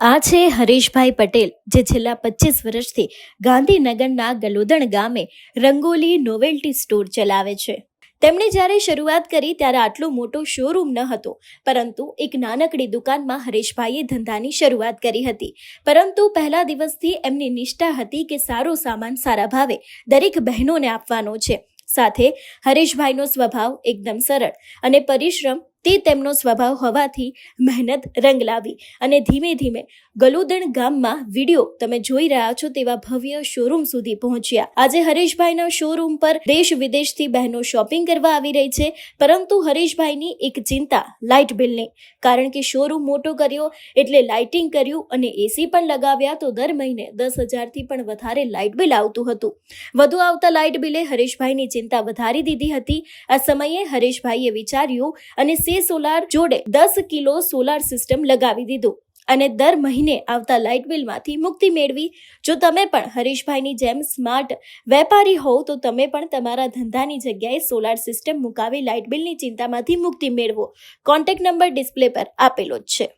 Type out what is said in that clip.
આ છે હરીશભાઈ પટેલ, જે છેલ્લા પચીસ વર્ષથી ગાંધીનગરના ગલોદણ ગામે રંગોલી નોવેલ્ટી સ્ટોર ચલાવે છે. તેમણે જ્યારે શરૂઆત કરી ત્યારે આટલો મોટો શોરૂમ ન હતો, પરંતુ એક નાનકડી દુકાનમાં હરીશભાઈએ ધંધાની શરૂઆત કરી હતી. પરંતુ પહેલા દિવસથી એમની નિષ્ઠા હતી કે સારો સામાન સારા ભાવે દરેક બહેનોને આપવાનો છે. સાથે હરીશભાઈનો સ્વભાવ એકદમ સરળ અને પરિશ્રમ તે તેમનો સ્વભાવ હોવાથી મહેનત રંગ લાવી અને ધીમે ધીમે ગલુદણ ગામમાં વીડિયો તમે જોઈ રહ્યા છો તેવા ભવ્ય શોરૂમ સુધી પહોંચ્યા. આજે હરેશભાઈના શોરૂમ પર દેશ વિદેશથી બહેનો શોપિંગ કરવા આવી રહી છે, પરંતુ હરેશભાઈની એક ચિંતા લાઇટ બિલની કારણ કે શોરૂમ મોટો કર્યો એટલે લાઇટિંગ કર્યું અને એસી પણ લગાવ્યા તો દર મહિને દસ હજારથી પણ વધારે લાઇટ બિલ આવતું હતું. વધુ આવતા લાઇટ બિલે હરેશભાઈની ચિંતા વધારી દીધી હતી. આ સમયે હરેશભાઈએ વિચાર્યું અને સે સોલાર જોડે દસ કિલો સોલાર સિસ્ટમ લગાવી દીધું અને દર મહિને આવતા લાઇટ બિલમાંથી મુક્તિ મેળવી. જો તમે પણ હરીશભાઈની જેમ સ્માર્ટ વેપારી હોવ, તો તમે પણ તમારા ધંધાની જગ્યાએ સોલાર સિસ્ટમ મુકાવી લાઇટ બિલની ચિંતામાંથી મુક્તિ મેળવો. કોન્ટેક્ટ નંબર ડિસ્પ્લે પર આપેલો જ છે.